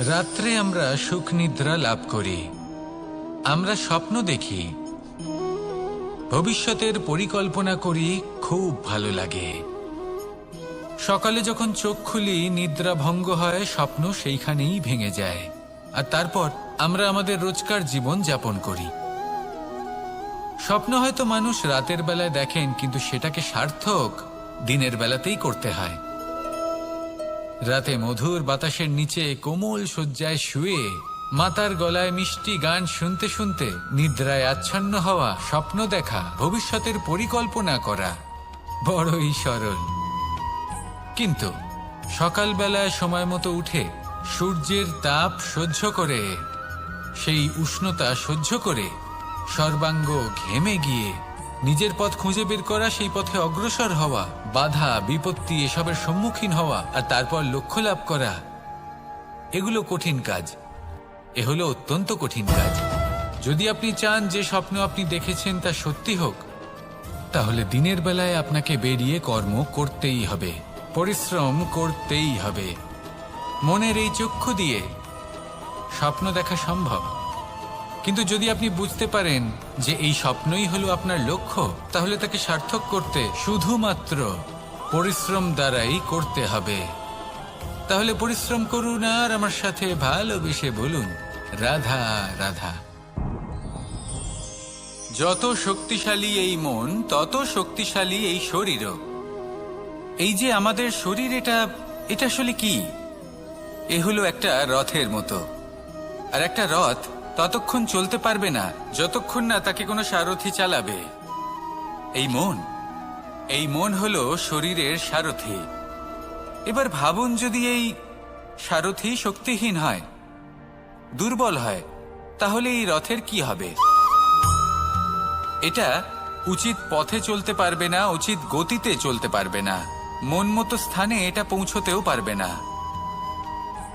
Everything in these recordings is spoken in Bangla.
রাত্রে আমরা সুখ নিদ্রা লাভ করি। আমরা স্বপ্ন দেখি। ভবিষ্যতের পরিকল্পনা করি, খুব ভালো লাগে। সকালে যখন চোখ খুলি, নিদ্রা ভঙ্গ হয়, স্বপ্ন সেইখানেই ভেঙে যায়। আর তারপর আমরা আমাদের রোজকার জীবন যাপন করি। স্বপ্ন হয়তো মানুষ রাতের বেলায় দেখেন, কিন্তু সেটাকে সার্থক দিনের বেলাতেই করতে হয়। রাতে মধুর বাতাসের নিচে কোমল শয্যায় শুয়ে মাতার গলায় মিষ্টি গান শুনতে শুনতে নিদ্রায় আচ্ছন্ন হওয়া স্বপ্ন দেখা, ভবিষ্যতের পরিকল্পনা করা। বড়ই সরল। কিন্তু সকালবেলায় সময় মতো উঠে সূর্যের তাপ সহ্য করে, সেই উষ্ণতা সহ্য করে সর্বাঙ্গ ঘেমে গিয়ে নিজের পথ খুঁজে বের করা, সেই পথে অগ্রসর হওয়া, বাধা, বিপত্তি এসবের সম্মুখীন হওয়া আর তারপর লক্ষ্য লাভ করা, এগুলো কঠিন কাজ। এ হলো অত্যন্ত কঠিন কাজ। যদি আপনি চান যে স্বপ্ন আপনি দেখেছেন তা সত্যি হোক, তাহলে দিনের বেলায় আপনাকে বেরিয়ে কর্ম করতেই হবে, পরিশ্রম করতেই হবে। মনের এই চক্ষু দিয়ে স্বপ্ন দেখা সম্ভব। কিন্তু যদি আপনি বুঝতে পারেন যে এই স্বপ্নই হলো আপনার লক্ষ্য, তাহলে তাকে সার্থক করতে শুধুমাত্র পরিশ্রম দ্বারাই করতে হবে। তাহলে পরিশ্রম করুন আর আমার সাথে ভালোবেসে বলুন, রাধা রাধা। যত শক্তিশালী এই মন, তত শক্তিশালী এই শরীরও। এই যে আমাদের শরীর, এটা এটা আসলে কি? এ হলো একটা রথের মতো। আর একটা রথ ততক্ষণ চলতে পারবে না, যতক্ষণ না তাকে কোনো সারথি চালাবে। এই মন এই মন হলো শরীরের সারথি। এবার ভাবুন যদি এই সারথি শক্তিহীন হয়, দুর্বল হয়, তাহলে এই রথের কি হবে? এটা উচিত পথে চলতে পারবে না, উচিত গতিতে চলতে পারবে না। মন মতো স্থানে এটা পৌঁছতেও পারবে না।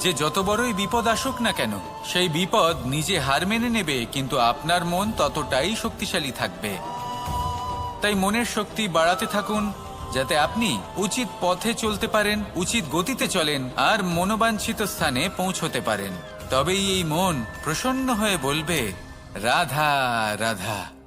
যে যত বড়ই বিপদ আসুক না কেন, সেই বিপদ নিজে হার মেনে নেবে, কিন্তু আপনার মন ততটাই শক্তিশালী থাকবে। তাই মনের শক্তি বাড়াতে থাকুন, যাতে আপনি উচিত পথে চলতে পারেন, উচিত গতিতে চলেন, আর মনোবাঞ্ছিত স্থানে পৌঁছতে পারেন। তবেই এই মন প্রসন্ন হয়ে বলবে, রাধা রাধা।